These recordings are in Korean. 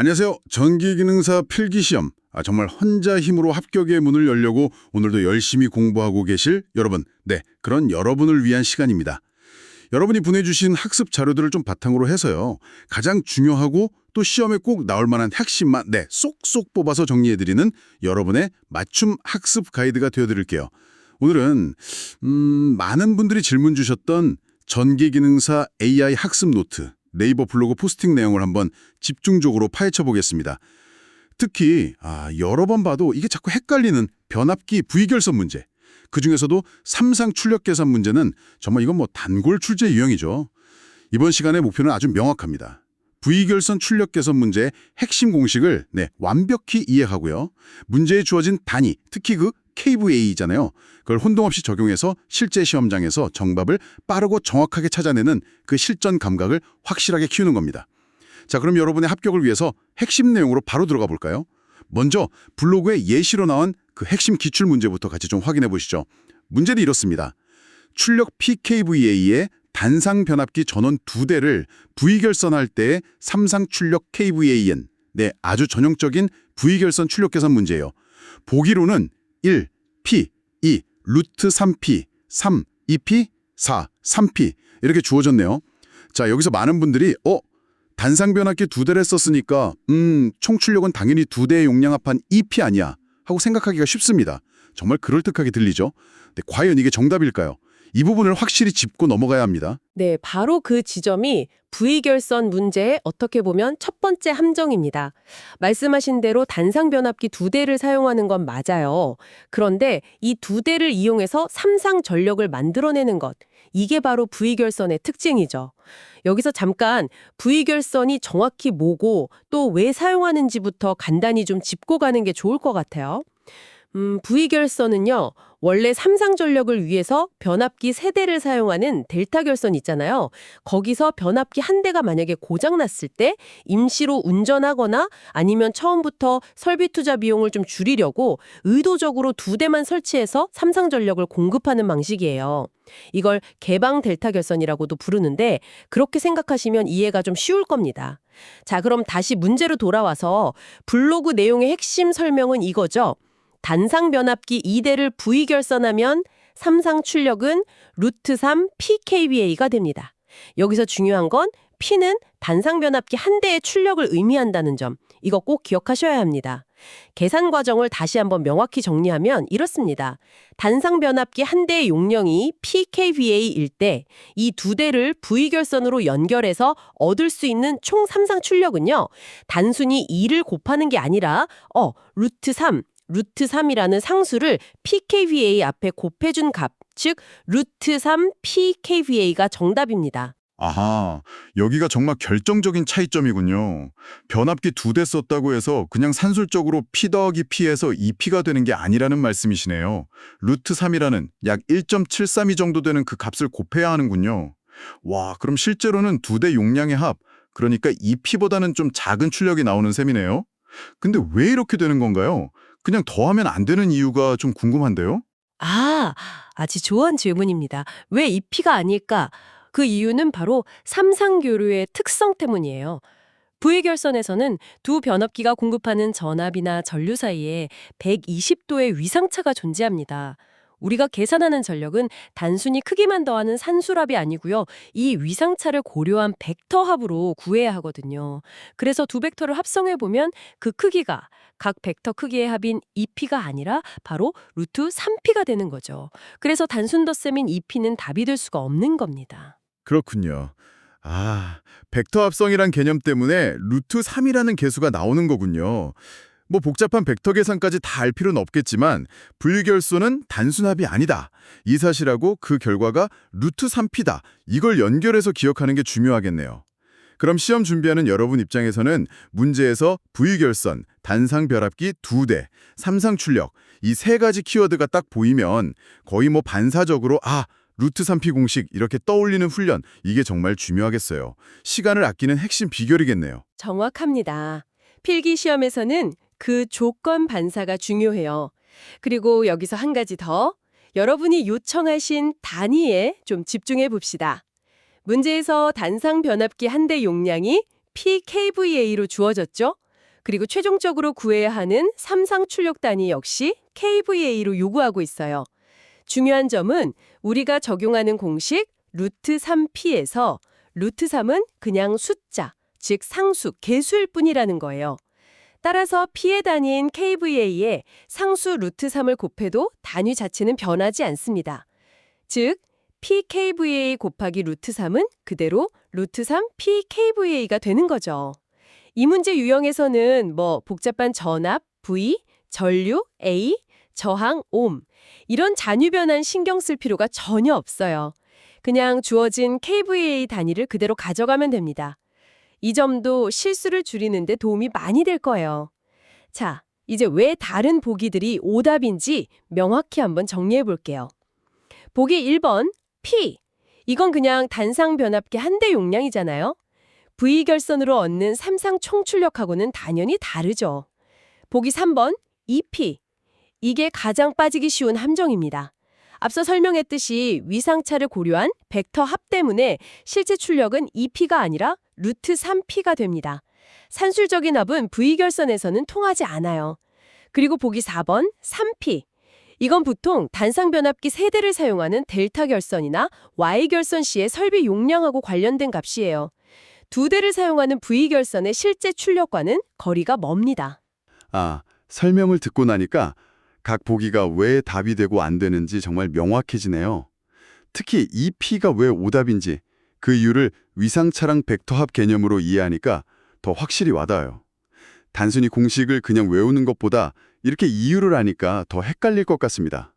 안녕하세요. 전기기능사 필기시험. 아, 정말 혼자 힘으로 합격의 문을 열려고 오늘도 열심히 공부하고 계실 여러분. 네, 그런 여러분을 위한 시간입니다. 여러분이 보내주신 학습 자료들을 좀 바탕으로 해서요. 가장 중요하고 또 시험에 꼭 나올 만한 핵심만 네, 쏙쏙 뽑아서 정리해드리는 여러분의 맞춤 학습 가이드가 되어드릴게요. 오늘은 음, 많은 분들이 질문 주셨던 전기기능사 AI 학습 노트 네이버 블로그 포스팅 내용을 한번 집중적으로 파헤쳐 보겠습니다. 특히 아, 여러 번 봐도 이게 자꾸 헷갈리는 변압기 부위결선 문제. 그중에서도 삼상 출력 계산 문제는 정말 이건 뭐 단골 출제 유형이죠. 이번 시간의 목표는 아주 명확합니다. 부위결선 출력 개선 문제의 핵심 공식을 네, 완벽히 이해하고요. 문제에 주어진 단위, 특히 그 KVA잖아요. 그걸 혼동 없이 적용해서 실제 시험장에서 정답을 빠르고 정확하게 찾아내는 그 실전 감각을 확실하게 키우는 겁니다. 자, 그럼 여러분의 합격을 위해서 핵심 내용으로 바로 들어가 볼까요? 먼저 블로그에 예시로 나온 그 핵심 기출 문제부터 같이 좀 확인해 보시죠. 문제는 이렇습니다. 출력 PKVA의 단상 변압기 전원 두 대를 V결선할 때의 삼상 출력 KVAN. 네, 아주 전형적인 V결선 출력 계산 문제예요. 보기로는 1, P, 2, 루트 3P, 3, 2P, 4, 3P 이렇게 주어졌네요. 자, 여기서 많은 분들이 어? 단상 변압기 두 대를 썼으니까 음, 총 출력은 당연히 두 대의 용량 합한 2P 아니야 하고 생각하기가 쉽습니다. 정말 그럴듯하게 들리죠? 근데 과연 이게 정답일까요? 이 부분을 확실히 짚고 넘어가야 합니다. 네, 바로 그 지점이 부위결선 문제의 어떻게 보면 첫 번째 함정입니다. 말씀하신 대로 단상 변압기 두 대를 사용하는 건 맞아요. 그런데 이 두 대를 이용해서 삼상 전력을 만들어내는 것, 이게 바로 부위결선의 특징이죠. 여기서 잠깐 부위결선이 정확히 뭐고 또 왜 사용하는지부터 간단히 좀 짚고 가는 게 좋을 것 같아요. 음, 부위결선은요, 원래 삼상 전력을 위해서 변압기 세대를 사용하는 델타 결선 있잖아요. 거기서 변압기 한 대가 만약에 고장났을 때 임시로 운전하거나 아니면 처음부터 설비 투자 비용을 좀 줄이려고 의도적으로 두 대만 설치해서 삼상 전력을 공급하는 방식이에요. 이걸 개방 델타 결선이라고도 부르는데 그렇게 생각하시면 이해가 좀 쉬울 겁니다. 자, 그럼 다시 문제로 돌아와서 블로그 내용의 핵심 설명은 이거죠. 단상 변압기 2대를 V결선하면 삼상 출력은 루트 3 PKVA가 됩니다. 여기서 중요한 건 P는 단상 변압기 한 대의 출력을 의미한다는 점. 이거 꼭 기억하셔야 합니다. 계산 과정을 다시 한번 명확히 정리하면 이렇습니다. 단상 변압기 한 대의 용량이 PKVA일 때 이 두 대를 V결선으로 연결해서 얻을 수 있는 총 삼상 출력은요. 단순히 2를 곱하는 게 아니라 어, 루트 3, 루트 3이라는 상수를 PKVA 앞에 곱해준 값, 즉 루트 3 PKVA가 정답입니다. 아하, 여기가 정말 결정적인 차이점이군요. 변압기 두 대 썼다고 해서 그냥 산술적으로 P 더하기 P에서 2P가 되는 게 아니라는 말씀이시네요. 루트 3이라는 약 1.732 정도 되는 그 값을 곱해야 하는군요. 와, 그럼 실제로는 두 대 용량의 합, 그러니까 2P보다는 좀 작은 출력이 나오는 셈이네요. 근데 왜 이렇게 되는 건가요? 그냥 더하면 안 되는 이유가 좀 궁금한데요? 아, 아주 좋은 질문입니다. 왜이 P가 아닐까? 그 이유는 바로 삼상교류의 특성 때문이에요. 부위결선에서는 두 변압기가 공급하는 전압이나 전류 사이에 120도의 위상차가 존재합니다. 우리가 계산하는 전력은 단순히 크기만 더하는 산술합이 아니고요. 이 위상차를 고려한 벡터 합으로 구해야 하거든요. 그래서 두 벡터를 합성해 보면 그 크기가 각 벡터 크기의 합인 2p가 아니라 바로 루트 3p가 되는 거죠. 그래서 단순 덧셈인 2p는 답이 될 수가 없는 겁니다. 그렇군요. 아, 벡터 합성이란 개념 때문에 루트 3이라는 개수가 나오는 거군요. 뭐 복잡한 벡터 계산까지 다 알 필요는 없겠지만 분리결소는 단순합이 아니다. 이 사실하고 그 결과가 루트 3p다. 이걸 연결해서 기억하는 게 중요하겠네요. 그럼 시험 준비하는 여러분 입장에서는 문제에서 부위결선, 단상 변압기 두 대, 삼상 출력 이 세 가지 키워드가 딱 보이면 거의 뭐 반사적으로 아 루트 3p 공식 이렇게 떠올리는 훈련 이게 정말 중요하겠어요. 시간을 아끼는 핵심 비결이겠네요. 정확합니다. 필기 시험에서는 그 조건 반사가 중요해요. 그리고 여기서 한 가지 더. 여러분이 요청하신 단위에 좀 집중해 봅시다. 문제에서 단상 변압기 한 대 용량이 PKVA로 주어졌죠? 그리고 최종적으로 구해야 하는 삼상 출력 단위 역시 kVA로 요구하고 있어요. 중요한 점은 우리가 적용하는 공식 루트 3p에서 루트 3은 그냥 숫자, 즉 상수, 개수일 뿐이라는 거예요. 따라서 p의 단위인 kVA에 상수 루트 3을 곱해도 단위 자체는 변하지 않습니다. 즉, pkVA 곱하기 루트 3은 그대로 루트 3 pkVA가 되는 거죠. 이 문제 유형에서는 뭐 복잡한 전압, V, 전류, A, 저항, 옴 이런 잔유 변환 신경 쓸 필요가 전혀 없어요. 그냥 주어진 kVA 단위를 그대로 가져가면 됩니다. 이 점도 실수를 줄이는 데 도움이 많이 될 거예요. 자, 이제 왜 다른 보기들이 오답인지 명확히 한번 정리해 볼게요. 보기 1번 P. 이건 그냥 단상 변압기 한 대 용량이잖아요. V 결선으로 얻는 삼상 총출력하고는 당연히 다르죠. 보기 3번 EP. 이게 가장 빠지기 쉬운 함정입니다. 앞서 설명했듯이 위상차를 고려한 벡터 합 때문에 실제 출력은 EP가 아니라 루트 3P가 됩니다. 산술적인 합은 V결선에서는 통하지 않아요. 그리고 보기 4번 3P. 이건 보통 단상 변압기 세대를 사용하는 델타 결선이나 Y 결선 시의 설비 용량하고 관련된 값이에요. 두 대를 사용하는 V 결선의 실제 출력과는 거리가 멉니다. 아, 설명을 듣고 나니까 각 보기가 왜 답이 되고 안 되는지 정말 명확해지네요. 특히 이 P가 왜 오답인지 그 이유를 위상차랑 벡터합 개념으로 이해하니까 더 확실히 와닿아요. 단순히 공식을 그냥 외우는 것보다 이렇게 이유를 아니까 더 헷갈릴 것 같습니다.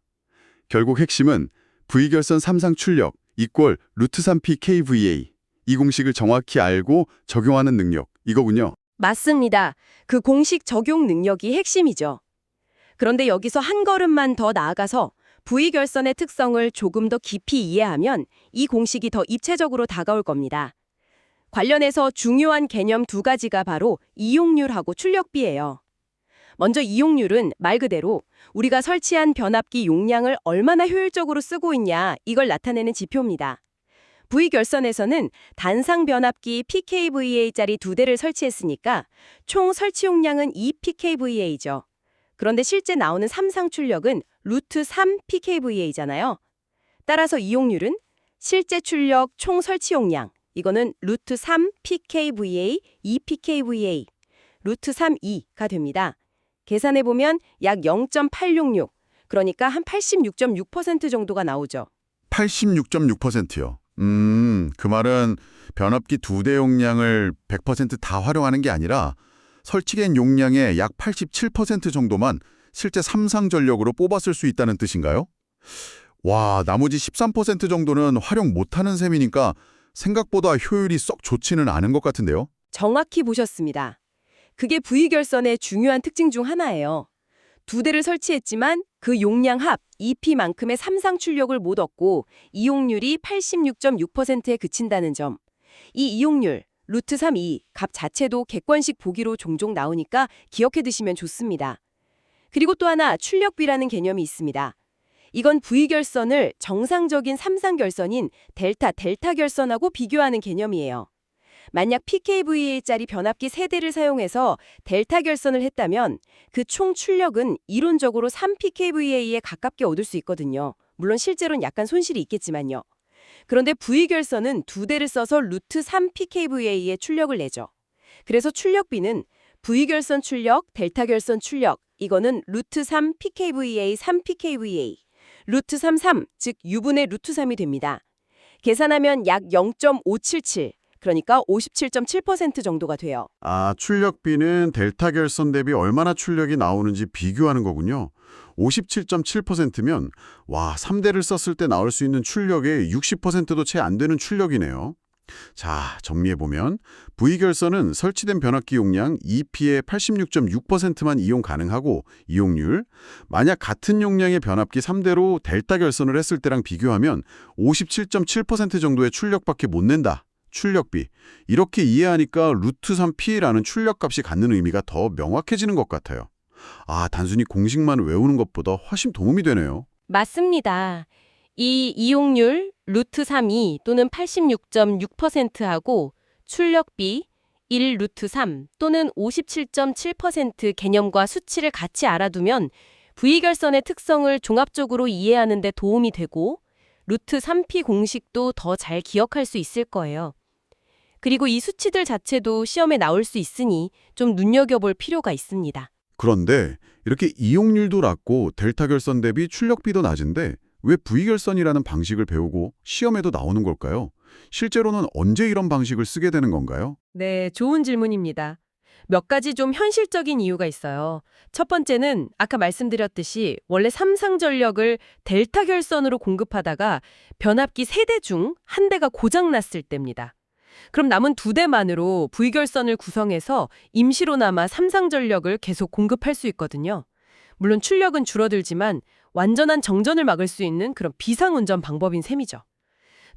결국 핵심은 V결선 3상 출력 이꼴 루트 3P KVA 이 공식을 정확히 알고 적용하는 능력 이거군요. 맞습니다. 그 공식 적용 능력이 핵심이죠. 그런데 여기서 한 걸음만 더 나아가서 V결선의 특성을 조금 더 깊이 이해하면 이 공식이 더 입체적으로 다가올 겁니다. 관련해서 중요한 개념 두 가지가 바로 이용률하고 출력비예요. 먼저 이용률은 말 그대로 우리가 설치한 변압기 용량을 얼마나 효율적으로 쓰고 있냐 이걸 나타내는 지표입니다. V결선에서는 단상 변압기 PKVA짜리 두 대를 설치했으니까 총 설치 용량은 2PKVA죠. 그런데 실제 나오는 삼상 출력은 루트 3 PKVA잖아요. 따라서 이용률은 실제 출력 총 설치 용량 이거는 루트 3 PKVA, 2 PKVA, 루트 3 2가 됩니다. 계산해 보면 약 0.866, 그러니까 한 86.6% 정도가 나오죠. 86.6%요. 음, 그 말은 변압기 두 대 용량을 100%다 활용하는 게 아니라 설치된 용량의 약 87% 정도만 실제 삼상 전력으로 뽑았을 수 있다는 뜻인가요? 와, 나머지 13% 정도는 활용 못하는 셈이니까 생각보다 효율이 썩 좋지는 않은 것 같은데요. 정확히 보셨습니다. 그게 V결선의 중요한 특징 중 하나예요. 두 대를 설치했지만 그 용량 합 2P만큼의 삼상 출력을 못 얻고 이용률이 86.6%에 그친다는 점. 이 이용률, 루트 32, 값 자체도 객관식 보기로 종종 나오니까 기억해 두시면 좋습니다. 그리고 또 하나 출력비라는 개념이 있습니다. 이건 V결선을 정상적인 삼상결선인 델타, 델타 결선하고 비교하는 개념이에요. 만약 PKVA짜리 변압기 세대를 사용해서 델타 결선을 했다면 그 총 출력은 이론적으로 3PKVA에 가깝게 얻을 수 있거든요. 물론 실제로는 약간 손실이 있겠지만요. 그런데 V결선은 두 대를 써서 루트 3PKVA의 출력을 내죠. 그래서 출력비는 V결선 출력, 델타 결선 출력, 이거는 루트 3 PKVA, 3 PKVA, 루트 33, 즉 U분의 루트 3이 됩니다. 계산하면 약 0.577, 그러니까 57.7% 정도가 돼요. 아, 출력비는 델타 결선 대비 얼마나 출력이 나오는지 비교하는 거군요. 57.7%면 와, 3대를 썼을 때 나올 수 있는 출력의 60%도 채 안 되는 출력이네요. 자, 정리해 보면 V결선은 설치된 변압기 용량 2P의 86.6%만 이용 가능하고 이용률, 만약 같은 용량의 변압기 3대로 델타 결선을 했을 때랑 비교하면 57.7% 정도의 출력밖에 못 낸다. 출력비. 이렇게 이해하니까 루트 3P라는 출력값이 갖는 의미가 더 명확해지는 것 같아요. 아, 단순히 공식만 외우는 것보다 훨씬 도움이 되네요. 맞습니다. 이 이용률 루트 3이 또는 86.6%하고 출력비 1 루트 3 또는 57.7% 개념과 수치를 같이 알아두면 V결선의 특성을 종합적으로 이해하는 데 도움이 되고 루트 3P 공식도 더 잘 기억할 수 있을 거예요. 그리고 이 수치들 자체도 시험에 나올 수 있으니 좀 눈여겨볼 필요가 있습니다. 그런데 이렇게 이용률도 낮고 델타 결선 대비 출력비도 낮은데 왜 V결선이라는 방식을 배우고 시험에도 나오는 걸까요? 실제로는 언제 이런 방식을 쓰게 되는 건가요? 네, 좋은 질문입니다. 몇 가지 좀 현실적인 이유가 있어요. 첫 번째는 아까 말씀드렸듯이 원래 삼상 전력을 델타 결선으로 공급하다가 변압기 세 대 중 한 대가 고장 났을 때입니다. 그럼 남은 두 대만으로 V결선을 구성해서 임시로나마 삼상 전력을 계속 공급할 수 있거든요. 물론 출력은 줄어들지만 완전한 정전을 막을 수 있는 그런 비상운전 방법인 셈이죠.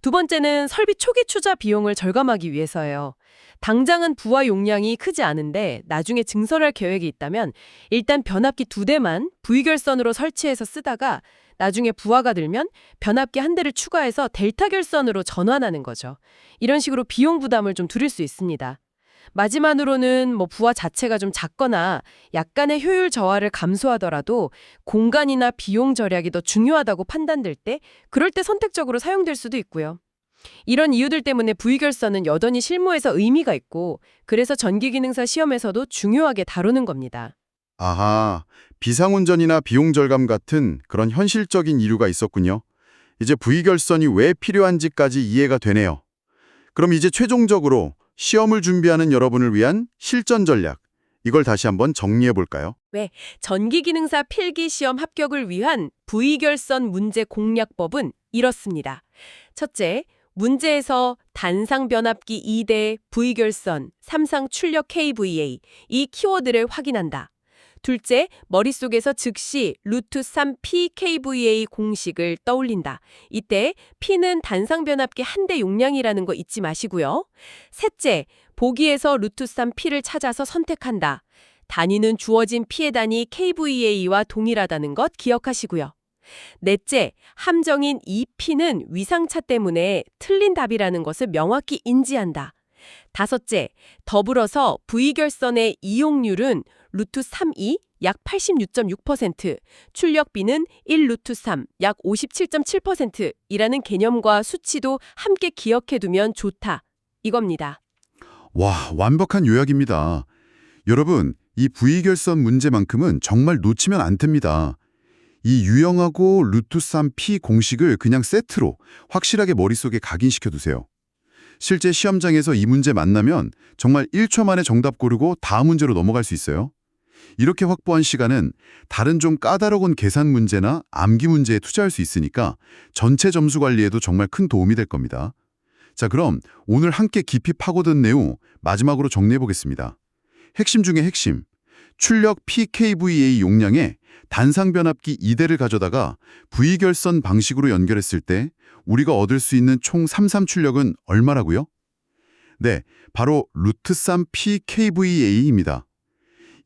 두 번째는 설비 초기 투자 비용을 절감하기 위해서예요. 당장은 부하 용량이 크지 않은데 나중에 증설할 계획이 있다면 일단 변압기 두 대만 V결선으로 설치해서 쓰다가 나중에 부하가 들면 변압기 한 대를 추가해서 델타 결선으로 전환하는 거죠. 이런 식으로 비용 부담을 좀 줄일 수 있습니다. 마지막으로는 뭐 부하 자체가 좀 작거나 약간의 효율 저하를 감소하더라도 공간이나 비용 절약이 더 중요하다고 판단될 때 그럴 때 선택적으로 사용될 수도 있고요. 이런 이유들 때문에 V결선은 여전히 실무에서 의미가 있고 그래서 전기기능사 시험에서도 중요하게 다루는 겁니다. 아하, 비상운전이나 비용 절감 같은 그런 현실적인 이유가 있었군요. 이제 V결선이 왜 필요한지까지 이해가 되네요. 그럼 이제 최종적으로 시험을 준비하는 여러분을 위한 실전 전략, 이걸 다시 한번 정리해 볼까요? 전기기능사 필기 시험 합격을 위한 V결선 문제 공략법은 이렇습니다. 첫째, 문제에서 단상 변압기 2대 V결선, 삼상 출력 KVA 이 키워드를 확인한다. 둘째, 머릿속에서 즉시 루트 3 PKVA 공식을 떠올린다. 이때 P는 단상 변압기 한 대 용량이라는 거 잊지 마시고요. 셋째, 보기에서 루트 3 P를 찾아서 선택한다. 단위는 주어진 P의 단위 KVA와 동일하다는 것 기억하시고요. 넷째, 함정인 이 P는 위상차 때문에 틀린 답이라는 것을 명확히 인지한다. 다섯째, 더불어서 V결선의 이용률은 루트 3이 약 86.6%, 출력비는 1 루트 3, 약 57.7%이라는 개념과 수치도 함께 기억해두면 좋다. 이겁니다. 와, 완벽한 요약입니다. 여러분, 이 V결선 문제만큼은 정말 놓치면 안 됩니다. 이 유형하고 루트 3P 공식을 그냥 세트로 확실하게 머릿속에 각인시켜 두세요. 실제 시험장에서 이 문제 만나면 정말 1초 만에 정답 고르고 다음 문제로 넘어갈 수 있어요. 이렇게 확보한 시간은 다른 좀 까다로운 계산 문제나 암기 문제에 투자할 수 있으니까 전체 점수 관리에도 정말 큰 도움이 될 겁니다. 자, 그럼 오늘 함께 깊이 파고든 내용 마지막으로 정리해 보겠습니다. 핵심 중에 핵심. 출력 PKVA 용량에 단상 변압기 2대를 가져다가 V결선 방식으로 연결했을 때 우리가 얻을 수 있는 총 33 출력은 얼마라고요? 네, 바로 루트 3 PKVA입니다.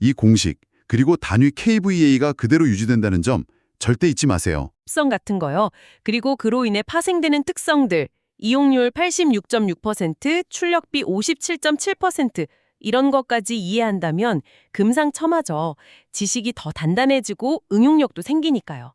이 공식, 그리고 단위 KVA가 그대로 유지된다는 점 절대 잊지 마세요. 특성 같은 거요. 그리고 그로 인해 파생되는 특성들, 이용률 86.6%, 출력비 57.7% 이런 것까지 이해한다면 금상첨화죠. 지식이 더 단단해지고 응용력도 생기니까요.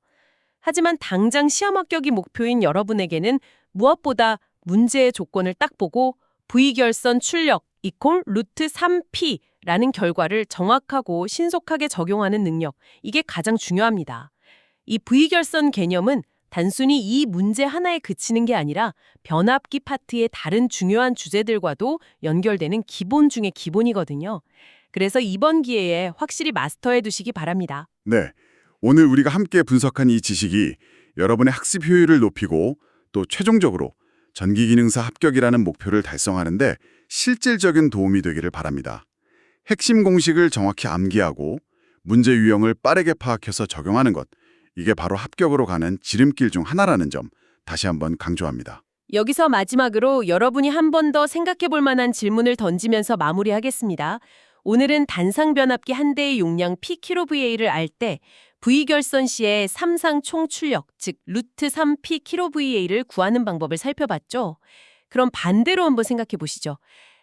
하지만 당장 시험 합격이 목표인 여러분에게는 무엇보다 문제의 조건을 딱 보고 V결선 출력 이콜 루트 3P라는 결과를 정확하고 신속하게 적용하는 능력, 이게 가장 중요합니다. 이 V결선 개념은 단순히 이 문제 하나에 그치는 게 아니라 변압기 파트의 다른 중요한 주제들과도 연결되는 기본 중의 기본이거든요. 그래서 이번 기회에 확실히 마스터해 두시기 바랍니다. 네, 오늘 우리가 함께 분석한 이 지식이 여러분의 학습 효율을 높이고 또 최종적으로 전기기능사 합격이라는 목표를 달성하는데 실질적인 도움이 되기를 바랍니다. 핵심 공식을 정확히 암기하고 문제 유형을 빠르게 파악해서 적용하는 것, 이게 바로 합격으로 가는 지름길 중 하나라는 점 다시 한번 강조합니다. 여기서 마지막으로 여러분이 한 번 더 생각해 볼 만한 질문을 던지면서 마무리하겠습니다. 오늘은 단상 변압기 한 대의 용량 PKVA를 알 때 V결선 시의 삼상 총 출력, 즉 루트 3 PKVA를 구하는 방법을 살펴봤죠. 그럼 반대로 한번 생각해 보시죠.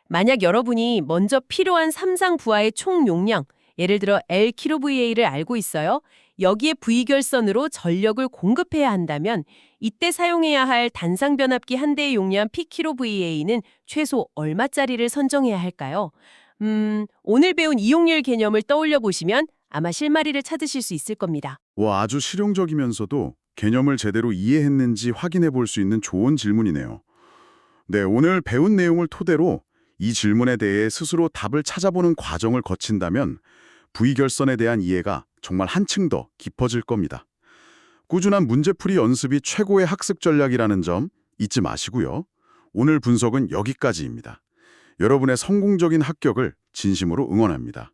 만약 여러분이 먼저 필요한 삼상 부하의 총 용량, 예를 들어 LkVA를 알고 있어요. 여기에 V결선으로 전력을 공급해야 한다면 이때 사용해야 할 단상 변압기 한 대의 용량 PkVA는 최소 얼마짜리를 선정해야 할까요? 음, 오늘 배운 이용률 개념을 떠올려 보시면 아마 실마리를 찾으실 수 있을 겁니다. 와, 아주 실용적이면서도 개념을 제대로 이해했는지 확인해 볼 수 있는 좋은 질문이네요. 네, 오늘 배운 내용을 토대로 이 질문에 대해 스스로 답을 찾아보는 과정을 거친다면 V결선에 대한 이해가 정말 한층 더 깊어질 겁니다. 꾸준한 문제풀이 연습이 최고의 학습 전략이라는 점 잊지 마시고요. 오늘 분석은 여기까지입니다. 여러분의 성공적인 합격을 진심으로 응원합니다.